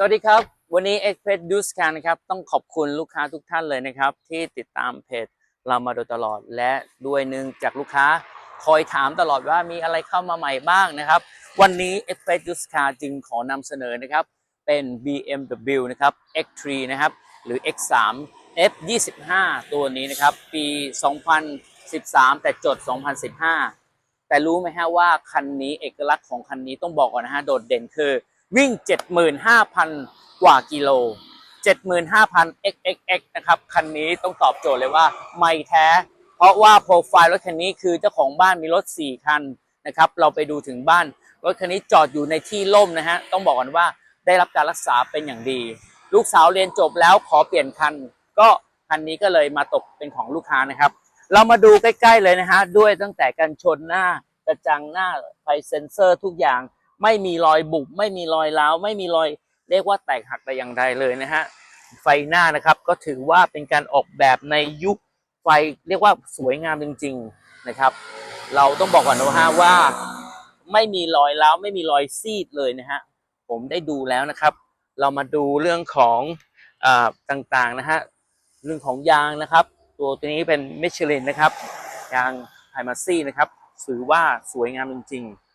สวัสดีครับ วันนี้ Express d u s c a n นะครับ ต้องขอบคุณลูกค้าทุกท่านเลยนะครับ ที่ติดตามเพจเรามาโดยตลอด และด้วยหนึ่งจากลูกค้าคอยถามตลอดว่ามีอะไรเข้ามาใหม่บ้างนะครับ วันนี้ Express d u s c a n จึงขอนำเสนอนะครับ เป็น BMW นะครับ X3 นะครับ หรือ X3 F25 ตัวนี้นะครับ ปี 2013 แต่จด 2015 แต่รู้ไหมฮะว่าคันนี้เอกลักษณ์ของคันนี้ต้องบอกก่อนนะฮะโดดเด่นคือ วิ่ง 75,000 กว่ากิโล 75,000 xxx นะครับคันนี้ต้องตอบโจทย์เลยว่าไม่แท้ เพราะว่าโปรไฟล์รถคันนี้คือเจ้าของบ้านมีรถ 4 คันนะครับเราไปดูถึงบ้านรถคันนี้จอดอยู่ในที่ร่มนะฮะต้องบอกก่อนว่าได้รับการรักษาเป็นอย่างดี ลูกสาวเรียนจบแล้วขอเปลี่ยนคัน ก็คันนี้ก็เลยมาตกเป็นของลูกค้านะครับ เรามาดูใกล้ ๆเลยนะฮะด้วยตั้งแต่กันชนหน้ากระจังหน้าไฟเซ็นเซอร์ทุกอย่าง ไม่มีรอยบุบไม่มีรอยร้าวไม่มีรอย เรียกว่าแตกหักแต่อย่างใดเลยนะฮะไฟหน้านะครับก็ถือว่าเป็นการออกแบบในยุคไฟเรียกว่าสวยงามจริง ๆนะครับ เราต้องบอกก่อนนะฮะว่า ไม่มีรอยร้าวไม่มีรอยซีดเลยนะฮะผมได้ดูแล้วนะครับ เรามาดูเรื่องของอาต่างๆนะฮะเรื่องของยางนะครับ ตัวตัวนี้เป็นมิชลินนะครับยางไฮมาซี่นะครับถือว่าสวยงามจริง ๆ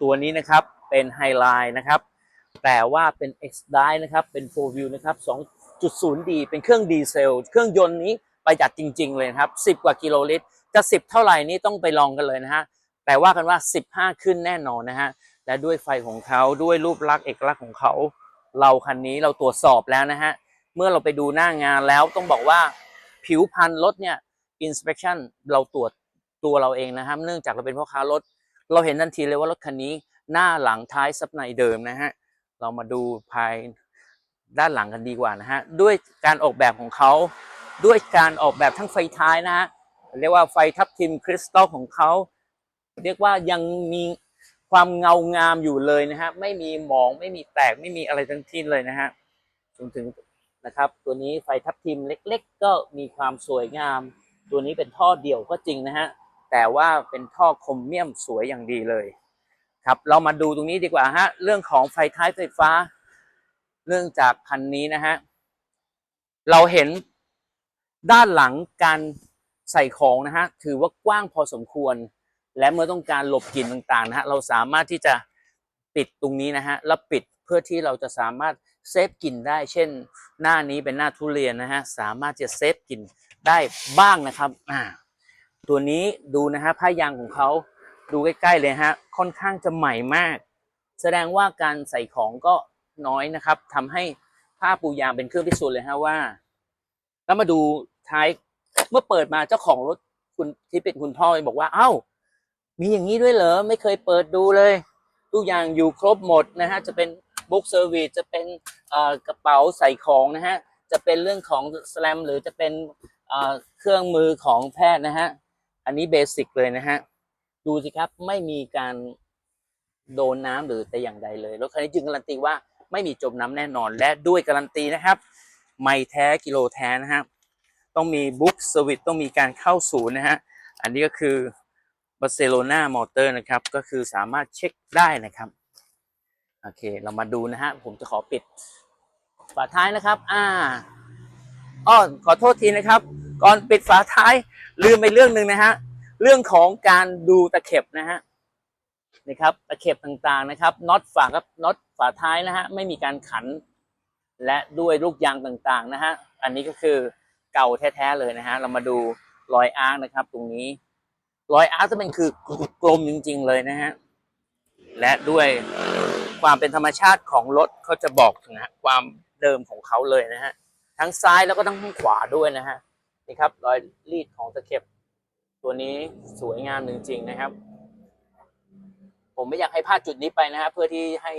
ตัวนี้นะครับเป็นไฮไลท์นะครับแต่ว่าเป็น X Drive นะครับเป็น 4 View นะครับ 2.0D เป็นเครื่องดีเซล เครื่องยนต์นี้ประหยัดจริง ๆ เลยครับ 10 กว่ากิโลลิตร จะ 10 เท่าไหร่นี่ต้องไปลองกันเลยนะฮะ แต่ว่ากันว่า 15 ขึ้นแน่นอนนะฮะ และด้วยไฟของเขาด้วยรูปลักษณ์เอกลักษณ์ของเขา เราคันนี้เราตรวจสอบแล้วนะฮะ เมื่อเราไปดูหน้างานแล้วต้องบอกว่าผิวพันรถเนี่ย inspection เราตรวจตัวเราเองนะครับ เนื่องจากเราเป็นพ่อค้ารถ เราเห็นทันทีเลยว่ารถคันนี้หน้าหลังท้ายซับในเดิมนะฮะ เรามาดูภายด้านหลังกันดีกว่านะฮะ ด้วยการออกแบบของเขา ด้วยการออกแบบทั้งไฟท้ายนะฮะ เรียกว่าไฟทับทิมคริสตัลของเขา เรียกว่ายังมีความเงางามอยู่เลยนะฮะ ไม่มีหมองไม่มีแตกไม่มีอะไรทั้งสิ้นเลยนะฮะจนถึงนะครับ ตัวนี้ไฟทับทิมเล็ก ๆ ก็มีความสวยงาม ตัวนี้เป็นท่อเดี่ยวก็จริงนะฮะ แต่ว่าเป็นท่อคมเมี่ยมสวยอย่างดีเลย ครับเรามาดูตรงนี้ดีกว่าฮะเรื่องของไฟท้ายไฟฟ้า เรื่องจากคันนี้นะฮะเราเห็นด้านหลังการใส่ของนะฮะถือว่ากว้างพอสมควร และเมื่อต้องการหลบกลิ่นต่างๆนะฮะเราสามารถที่จะปิดตรงนี้นะฮะแล้วปิดเพื่อที่เราจะสามารถเซฟกลิ่นได้ เช่น หน้านี้เป็นหน้าทุเรียนนะฮะสามารถจะเซฟกลิ่นได้บ้างนะครับอ่า ตัวนี้ดูนะฮะผ้ายางของเขาดูใกล้ๆเลยฮะค่อนข้างจะใหม่มาก แสดงว่าการใส่ของก็น้อยนะครับทำให้ผ้าปูยางเป็นเครื่องพิสูจน์เลยฮะว่า แล้วมาดูท้ายเมื่อเปิดมาเจ้าของรถคุณที่เป็นคุณพ่อบอกว่า เอ้า มีอย่างนี้ด้วยเหรอไม่เคยเปิดดูเลยทุกอย่างอยู่ครบหมดนะฮะจะเป็นบุ๊กเซอร์วิสจะเป็นกระเป๋าใส่ของนะฮะจะเป็นเรื่องของสแลมหรือจะเป็นเครื่องมือของแพทย์นะฮะ อันนี้เบสิกเลยนะฮะ ดูสิครับไม่มีการโดนน้ำหรือแต่อย่างใดเลย รถคันนี้จึงการันตีว่าไม่มีจมน้ำแน่นอน และด้วยการันตีนะครับ ไม่แท้กิโลแท้นะฮะต้องมีบุ๊กสวิตต้องมีการเข้าศูนย์นะฮะ อันนี้ก็คือบาร์เซโลนามอเตอร์นะครับ ก็คือสามารถเช็คได้นะครับ โอเค เรามาดูนะฮะ ผมจะขอปิดฝาท้ายนะครับ อ่าอ้อขอโทษทีนะครับ ก่อนปิดฝาท้าย ลืมไปเรื่องหนึ่งนะฮะเรื่องของการดูตะเข็บนะฮะนี่ครับตะเข็บต่างๆนะครับน็อตฝากับน็อตฝาท้ายนะฮะไม่มีการขัน และด้วยลูกยางต่างๆนะฮะอันนี้ก็คือเก่าแท้ๆเลยนะฮะเรามาดูรอยอาร์คนะครับ ตรงนี้รอยอาร์คจะเป็นคือกลมจริง ๆ เลยนะฮะและด้วยความเป็นธรรมชาติของรถเขาจะบอกนะฮะความเดิมของเขาเลยนะฮะทั้งซ้ายแล้วก็ทั้งขวาด้วยนะฮะ นี่ครับรอยรีดของตะเข็บ ตัวนี้สวยงามจริง ๆ นะครับ ผมไม่อยากให้พลาดจุดนี้ไปนะฮะเพื่อที่ให้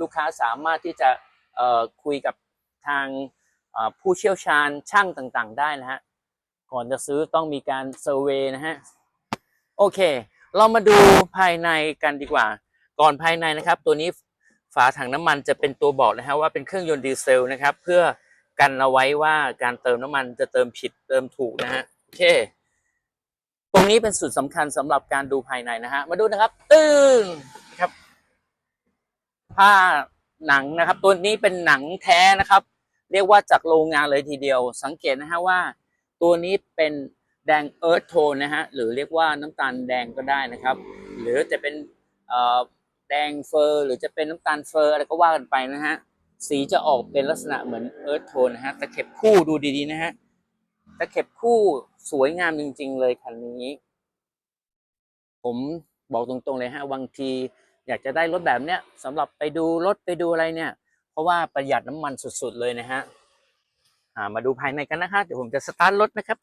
ลูกค้าสามารถที่จะคุยกับทางผู้เชี่ยวชาญช่างต่างๆ ได้นะฮะก่อนจะซื้อต้องมีการเซอร์เวยนะฮะโอเค เรามาดูภายในกันดีกว่า ก่อนภายในนะครับ ตัวนี้ฝาถังน้ำมันจะเป็นตัวบอกนะฮะว่าเป็นเครื่องยนต์ดีเซลนะครับ เพื่อ กันเอาไว้ว่าการเติมน้ำมันจะเติมผิดเติมถูกนะฮะโอเค ตรงนี้เป็นสุดสำคัญสำหรับการดูภายในนะฮะ มาดูนะครับ ตึ้งครับผ้าหนังนะครับ ตัวนี้เป็นหนังแท้นะครับ เรียกว่าจากโรงงานเลยทีเดียว สังเกตนะฮะว่า ตัวนี้เป็นแดงเอิร์ธโทนนะฮะหรือเรียกว่าน้ำตาลแดงก็ได้นะครับ หรือจะเป็นเอ่อแดงเฟอร์หรือจะเป็นน้ำตาลเฟอร์อะไรก็ว่ากันไปนะฮะ สีจะออกเป็นลักษณะเหมือนเอิร์ธโทนนะฮะตะเข็บคู่ดูดีๆนะฮะตะเข็บคู่สวยงามจริง ๆ เลยคันนี้ ผมบอกตรงๆเลยฮะบางทีอยากจะได้รถแบบเนี้ยสำหรับไปดูรถไปดูอะไรเนี่ย เพราะว่าประหยัดน้ำมันสุดๆเลยนะฮะามาดูภายในกันนะคะเดี๋ยวผมจะสตาร์ทรถนะครับ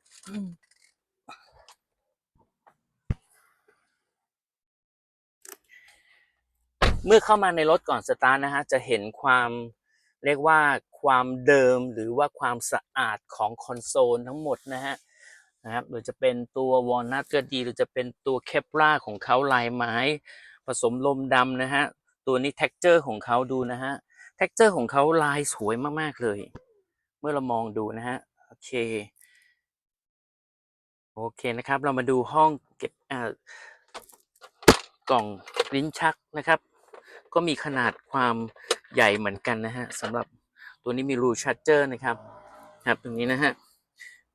เมื่อเข้ามาในรถก่อนสตาร์ทนะฮะจะเห็นความ เรียกว่าความเดิมหรือว่าความสะอาดของคอนโซลทั้งหมดนะฮะนะครับหรือจะเป็นตัววอลนัทก็ดีหรือจะเป็นตัวเคปราของเขาลายไม้ ผสมลมดำนะฮะตัวนี้ t e x t อร์ของเขาดูนะฮะ t e x t อร์ของเขาลายสวยมาก ๆ เลย เมื่อเรามองดูนะฮะโอเคโอเคนะครับเรามาดูห้องเก็บกล่องลิ้นชักนะครับ ก็มีขนาดความใหญ่เหมือนกันนะฮะสำหรับตัวนี้มีรูชาร์เจอร์นะครับครับตรงนี้นะฮะ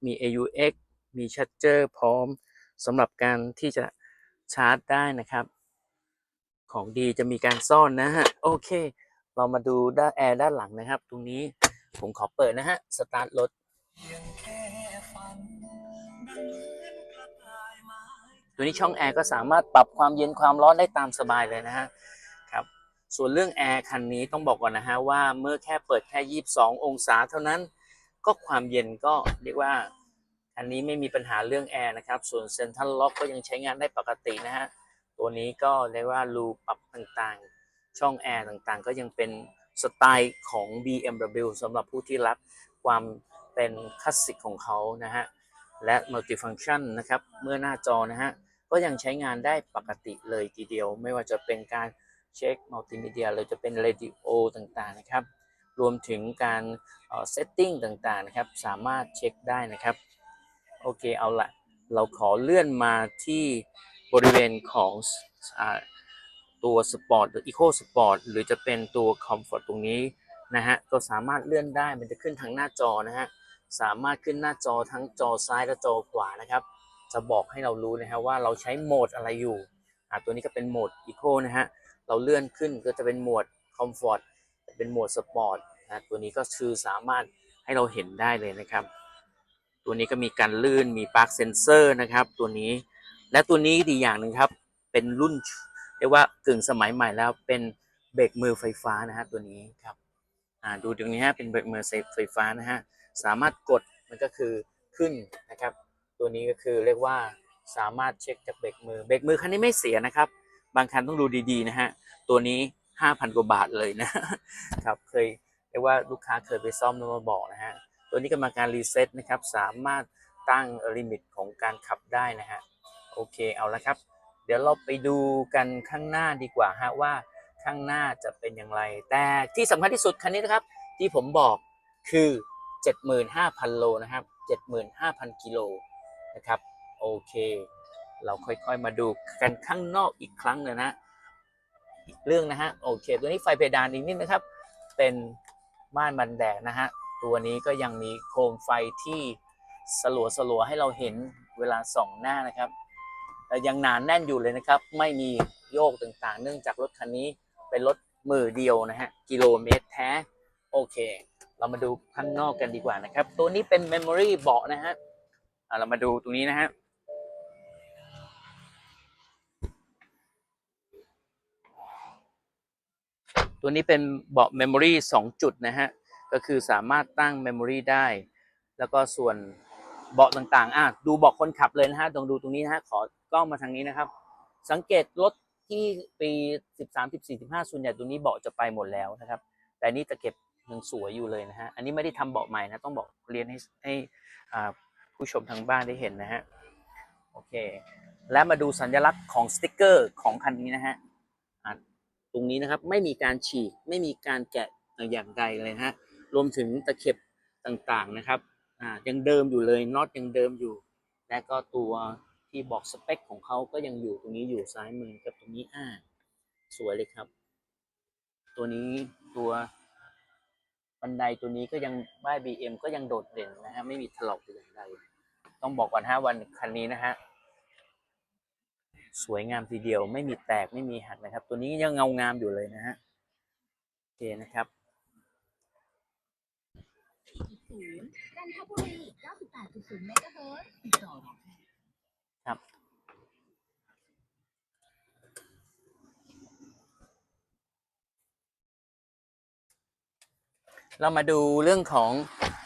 มี AUX มีชาร์เจอร์พร้อมสำหรับการที่จะชาร์จได้นะครับ ของดีจะมีการซ่อนนะฮะโอเค เรามาดูด้านแอร์ด้านหลังนะครับ ตรงนี้ผมขอเปิดนะฮะสตาร์ทรถตัวนี้ช่องแอร์ก็สามารถปรับความเย็นความร้อนได้ตามสบายเลยนะฮะ ส่วนเรื่องแอร์คันนี้ต้องบอกก่อนนะฮะว่าเมื่อแค่เปิดแค่ 22 องศาเท่านั้น ก็ความเย็นก็เรียกว่าอันนี้ไม่มีปัญหาเรื่องแอร์นะครับ ส่วนเซ็นทรัลล็อกก็ยังใช้งานได้ปกตินะฮะ ตัวนี้ก็เรียกว่ารูปรับต่างๆ ช่องแอร์ต่างๆ ก็ยังเป็นสไตล์ของ BMW สำหรับผู้ที่รักความเป็นคลาสสิกของเขานะฮะ และมัลติฟังชันนะครับ เมื่อหน้าจอนะฮะ ก็ยังใช้งานได้ปกติเลยทีเดียว ไม่ว่าจะเป็นการ เช็คมัลติมีเดียหรือจะเป็นเรดิโอต่างๆนะครับ รวมถึงการเซตติ้งต่างๆนะครับ สามารถเช็คได้นะครับ โอเคเอาละเราขอเลื่อนมาที่บริเวณของอตัวสปอร์ตหรืออีโคสปอร์ตหรือจะเป็นตัวคอมฟอร์ตตรงนี้นะฮะก็สามารถเลื่อนได้มันจะขึ้นทางหน้าจอนะฮะสามารถขึ้นหน้าจอทั้งจอซ้ายและจอขวานะครับ จะบอกให้เรารู้นะฮะว่าเราใช้โหมดอะไรอยู่อ่าตัวนี้ก็เป็นโหมดอีโคนะฮะ เราเลื่อนขึ้นก็จะเป็นโหมดคอมฟอร์ตเป็นโหมดสปอร์ตนะตัวนี้ก็คือสามารถให้เราเห็นได้เลยนะครับ ตัวนี้ก็มีการลื่นมีปลั๊กเซนเซอร์นะครับ ตัวนี้และตัวนี้ดีอย่างหนึ่งครับ เป็นรุ่นเรียกว่ากึ่งสมัยใหม่แล้วเป็นเบรกมือไฟฟ้านะฮะตัวนี้ครับอ่าดูตรงนี้ฮะเป็นเบรกมือไฟฟ้านะฮะสามารถกดมันก็คือขึ้นนะครับ ตัวนี้ก็คือเรียกว่าสามารถเช็คจากเบรกมือเบรกมือคันนี้ไม่เสียนะครับ บางคันต้องดูดีๆนะฮะ ตัวนี้5,000กว่าบาทเลยนะครับ เคยเรียกว่าลูกค้าเคยไปซ่อมแล้วมาบอกนะฮะ ตัวนี้กรรมการรีเซ็ตนะครับ สามารถตั้งลิมิตของการขับได้นะฮะ โอเคเอาละครับ เดี๋ยวเราไปดูกันข้างหน้าดีกว่าฮะว่าข้างหน้าจะเป็นอย่างไร แต่ที่สำคัญที่สุดคันนี้นะครับ ที่ผมบอกคือ 75,000 โลนะครับ 75,000 กิโลนะครับ โอเค เราค่อยๆมาดูกันข้างนอกอีกครั้งหนึงนะอีกเรื่องนะฮะโอเค ตัวนี้ไฟเพดานอีกนิดนะครับ เป็นม่านบันแดดนะฮะตัวนี้ก็ยังมีโคมไฟที่สลัวสลัวๆให้เราเห็นเวลาส่องหน้านะครับแต่ยังหนานแน่นอยู่เลยนะครับ ไม่มีโยกต่างๆ เนื่องจากรถคันนี้เป็นรถมือเดียวนะฮะกิโลเมตรแท้โอเค เรามาดูข้างนอกกันดีกว่านะครับ ตัวนี้เป็น Memory เบาะนะฮะเรามาดูตรงนี้นะฮะ ตัวนี้เป็นเบาะ Memory 2 จุดนะฮะ ก็คือสามารถตั้ง Memory ได้ แล้วก็ส่วนเบาะต่างๆอะดูเบาะคนขับเลยนะฮะตรงดูตรงนี้นะฮะ ขอกล้องมาทางนี้นะครับ สังเกตรถที่ปี 13 14 15ส่วนใหญ่ตรงนี้เบาะจะไปหมดแล้วนะครับ แต่นี่ตะเก็บยังสวยอยู่เลยนะฮะ อันนี้ไม่ได้ทำเบาะใหม่นะ ต้องบอกเรียนให้ให้ผู้ชมทางบ้านได้เห็นนะฮะ โอเค และมาดูสัญลักษณ์ของสติกเกอร์ของคันนี้นะฮะ ตรงนี้นะครับไม่มีการฉีกไม่มีการแกะอย่างใดเลยฮะรวมถึงตะเข็บต่างๆนะครับอ่ายังเดิมอยู่เลยน็อตยังเดิมอยู่ และก็ตัวที่บอกสเปคของเขาก็ยังอยู่ตรงนี้อยู่ซ้ายมือกับตรงนี้อ่าสวยเลยครับ ตัวนี้ตัวบันไดตัวนี้ก็ยังบ้าย BM ก็ยังโดดเด่นนะฮะไม่มีถลอกอย่างใดต้องบอกก่อนฮะวันคันนี้นะฮะ สวยงามทีเดียว ไม่มีแตกไม่มีหักนะครับ ตัวนี้ยังเงางามอยู่เลยนะฮะโอเคนะครับศูนย์จันทบุรี98.0เมกะเฮิรตซ์ติดต่อรับครับเรามาดูเรื่องของ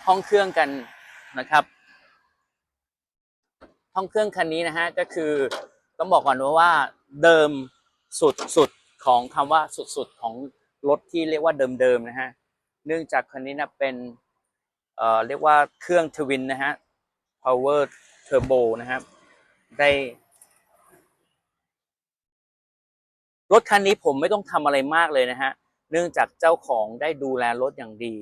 ห้องเครื่องกันนะครับ ห้องเครื่องคันนี้นะฮะก็คือ ต้องบอกก่อนว่าเดิมสุดสุดของคำว่าสุดสุดของรถที่เรียกว่าเดิมๆนะฮะเนื่องจากคันนี้นะเป็นเอ่อเรียกว่าเครื่องทวินนะฮะ power turbo นะครับได้รถคันนี้ผมไม่ต้องทำอะไรมากเลยนะฮะ เนื่องจากเจ้าของได้ดูแลรถอย่างดี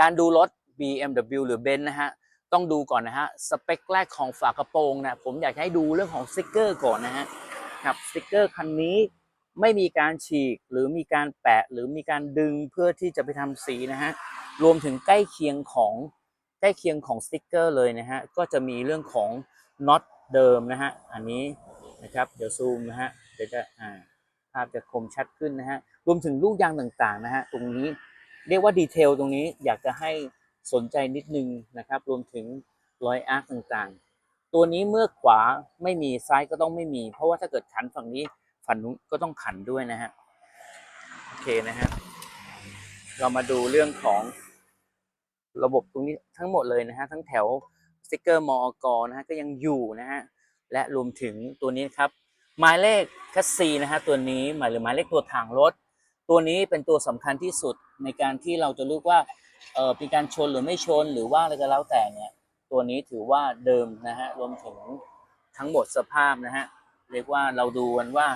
การดูรถ BMW หรือ Benz นะฮะ ต้องดูก่อนนะฮะ สเปคแรกของฝากระโปรงนะ ผมอยากให้ดูเรื่องของสติกเกอร์ก่อนนะฮะครับสติกเกอร์คันนี้ไม่มีการฉีกหรือมีการแปะหรือมีการดึงเพื่อที่จะไปทำสีนะฮะ รวมถึงใกล้เคียงของใกล้เคียงของสติกเกอร์เลยนะฮะ ก็จะมีเรื่องของน็อตเดิมนะฮะ อันนี้นะครับ เดี๋ยวซูมนะฮะ เดี๋ยวจะอ่าภาพจะคมชัดขึ้นนะฮะ รวมถึงลูกยางต่างๆนะฮะ ตรงนี้เรียกว่าดีเทลตรงนี้อยากจะให้ สนใจนิดนึงนะครับ รวมถึงรอยอาร์คต่างๆ ตัวนี้เมื่อขวาไม่มีซ้ายก็ต้องไม่มี เพราะว่าถ้าเกิดขันฝั่งนี้ฝั่งนู้นก็ต้องขันด้วยนะฮะโอเคนะฮะเรามาดูเรื่องของระบบตรงนี้ทั้งหมดเลยนะฮะทั้งแถวสติกเกอร์มอกนะฮะก็ยังอยู่นะฮะและรวมถึงตัวนี้ครับหมายเลขคัสซีนะฮะตัวนี้หมายหรือหมายเลขตัวถังรถ ตัวนี้เป็นตัวสำคัญที่สุดในการที่เราจะรู้ว่า เออเป็นการชนหรือไม่ชนหรือว่าอะไรก็แล้วแต่เนี่ยตัวนี้ถือว่าเดิมนะฮะรวมถึงทั้งหมดสภาพนะฮะเรียกว่าเราดูกันว่า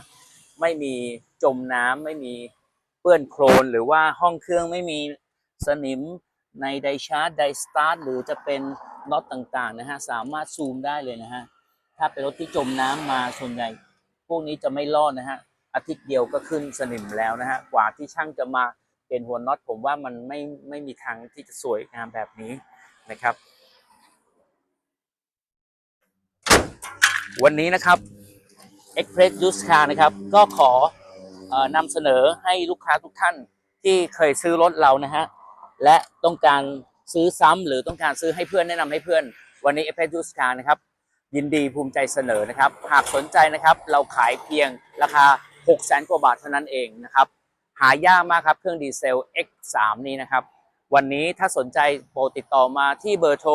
ไม่มีจมน้ำไม่มีเปื้อนโคลนหรือว่าห้องเครื่องไม่มีสนิมในไดชาร์จไดสตาร์ทหรือจะเป็นน็อตต่างๆนะฮะสามารถซูมได้เลยนะฮะถ้าเป็นรถที่จมน้ำมาส่วนใหญ่ พวกนี้จะไม่รอดนะฮะอาทิตย์เดียวก็ขึ้นสนิมแล้วนะฮะกว่าที่ช่างจะมา เป็นหัวน็อตผมว่ามันไม่ไม่มีทางที่จะสวยงามแบบนี้นะครับ วันนี้นะครับ Express Use Car นะครับ ก็ขออนำเสนอให้ลูกค้าทุกท่านที่เคยซื้อรถเรานะฮะ และต้องการซื้อซ้ำหรือต้องการซื้อให้เพื่อนแนะนำให้เพื่อน วันนี้ Express Use Car นะครับ ยินดีภูมิใจเสนอนะครับ หากสนใจนะครับ เราขายเพียงราคา 6 0 0 0 0กว่าบาทเท่านั้นเองนะครับ หายากมากครับ เครื่องดีเซล X3 นี้นะครับ วันนี้ถ้าสนใจโปรติดต่อมาที่เบอร์โทร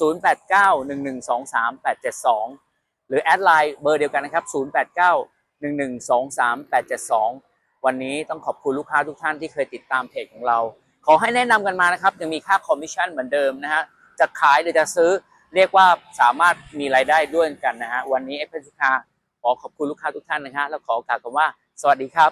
0891123872 หรือแอดไลน์เบอร์เดียวกันนะครับ 0891123872 วันนี้ต้องขอบคุณลูกค้าทุกท่านที่เคยติดตามเพจของเรา ขอให้แนะนำกันมานะครับ ยังมีค่าคอมมิชชั่นเหมือนเดิมนะฮะ จะขายหรือจะซื้อเรียกว่าสามารถมีรายได้ด้วยกันนะฮะ วันนี้เอฟเอสคาขอขอบคุณลูกค้าทุกท่านนะฮะแล้วขอกล่าวคำว่า สวัสดีครับ